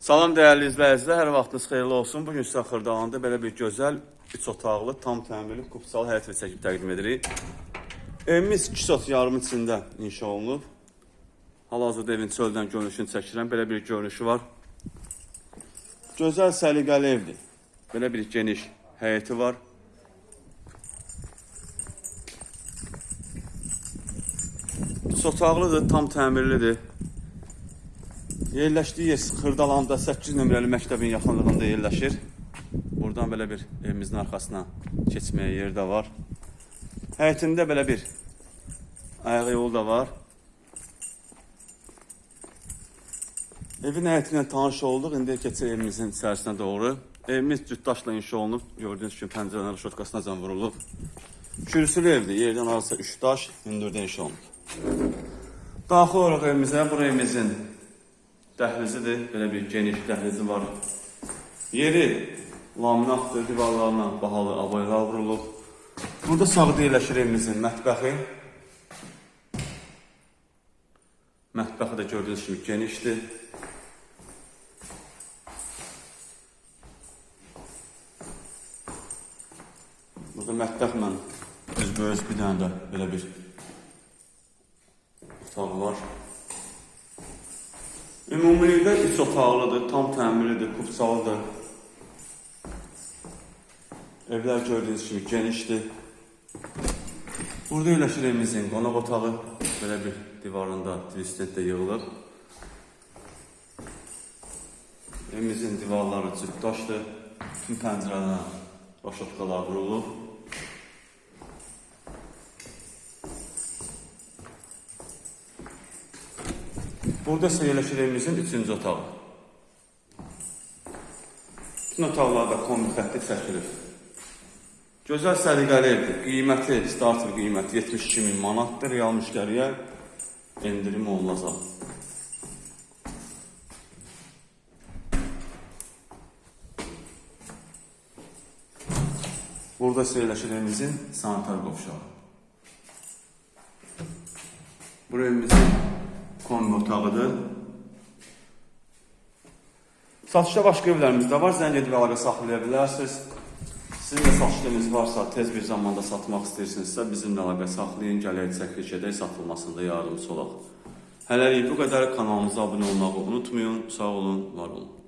Salam dəyərli izləyicilər, hər vaxtınız xeyirli olsun. Bugün sizə Xırdalanda belə bir gözəl, 3 otaqlı, tam təmirli, kupsalı həyat evi çəkib təqdim edirik. Evimiz 2 sot yarım içində inşa olunub. Hal-hazırda evin çöldən görünüşünü çəkirəm. Belə bir görünüşü var. Gözəl, səliqəli evdir. Belə bir geniş həyəti var. Üç otaqlıdır, tam təmirlidir. Yerləşdiyi yer Xırdalanda 8 nömrəli məktəbin yaxınlığında yerləşir. Buradan belə bir evimizin arxasına keçməyə yer də var. Həyətində belə bir ayaq yolu da var. Evin həyəti ilə tanış olduq. İndi keçir evimizin içərisinə doğru. Evimiz cütdaşla inşa olunub. Gördüyünüz kimi pəncərələrin şotkasına can vurulub. Kürsülü evdir. Yerdən arası 3 daş, hündürdə inşa olunub. Daxil olaraq evimizə, bu evimizin dəhlizidir. Belə bir geniş dəhlizi var. Yeri laminatdır, divarlarına bahalı aboyalar vurulub. Burada sağda yerləşir evimizin mətbəxi. Mətbəxi də gördüyünüz kimi genişdir. Burada mətbəxlə üzbəüz bir dənə də belə bir otağı var. Ümumilikdə üç tam təmirlidir, kupçalıdır. Evlər gördüyünüz kimi genişdir. Burada yerləşir evimizin qonaq otağı. Belə bir divarında tristent də yığılıb. Evimizin divarları cütdaşdır. Bütün pəncərələrə roşotkalar vurulub. Burada isə yerləşir evimizin üçüncü otağı. Bütün otaqlarda kombi xətti çəkilir. Gözəl səliqəli evdir. Qiyməti, starter qiyməti 72 min manatdır. Real müştəriyə endirim olunacaq. Burada evimizin sanitar qovşağı. Bu evimizin otağıdır. Satışda başqa evlərimiz də var. Zəng edib əlaqə saxlaya bilərsiniz. Sizin də satışınız varsa, tez bir zamanda satmaq istəyirsinizsə, bizimlə əlaqə saxlayın, gələk çəkiliş edək, satılmasında yardımcı olaq. Hələlik bu qədər. Kanalımıza abunə olmağı unutmayın. Sağ olun, var olun.